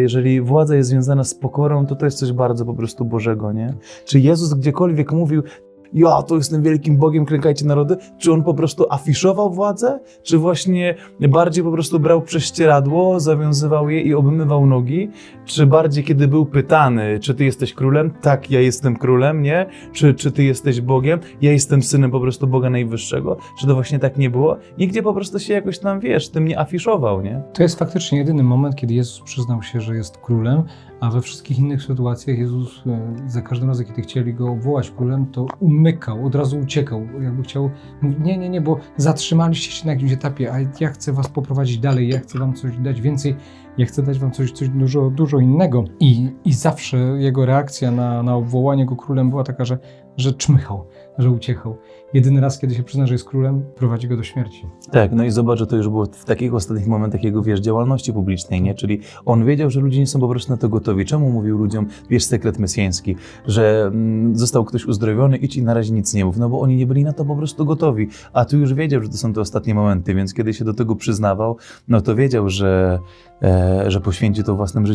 Jeżeli władza jest związana z pokorą, to to jest coś bardzo po prostu Bożego, nie? Czy Jezus gdziekolwiek mówił, ja to jestem wielkim Bogiem, klękajcie narody, czy on po prostu afiszował władzę, czy właśnie bardziej po prostu brał prześcieradło, zawiązywał je i obmywał nogi, czy bardziej kiedy był pytany, czy ty jesteś królem? Tak, ja jestem królem, nie? Czy, czy ty jesteś Bogiem? Ja jestem synem po prostu Boga Najwyższego. Czy to właśnie tak nie było? Nigdzie po prostu się jakoś tam, wiesz, tym nie afiszował, nie? To jest faktycznie jedyny moment, kiedy Jezus przyznał się, że jest królem, a we wszystkich innych sytuacjach Jezus e, za każdym razem, kiedy chcieli go obwołać królem, to umykał, od razu uciekał, jakby chciał, nie, nie, nie, bo zatrzymaliście się na jakimś etapie, a ja chcę was poprowadzić dalej, ja chcę wam coś dać więcej, ja chcę dać wam coś, coś dużo, dużo innego. I, I zawsze jego reakcja na, na obwołanie go królem była taka, że, że czmychał, że uciekał. Jedyny raz, kiedy się przyzna, że jest królem, prowadzi go do śmierci. Tak, no i zobacz, że to już było w takich ostatnich momentach jego, wiesz, działalności publicznej, nie? Czyli on wiedział, że ludzie nie są po prostu na to gotowi. Czemu mówił ludziom, wiesz, sekret mesjański, że mm, został ktoś uzdrowiony, idź i na razie nic nie mów, no bo oni nie byli na to po prostu gotowi. A tu już wiedział, że to są te ostatnie momenty, więc kiedy się do tego przyznawał, no to wiedział, że, e, że poświęci to własnym życiem.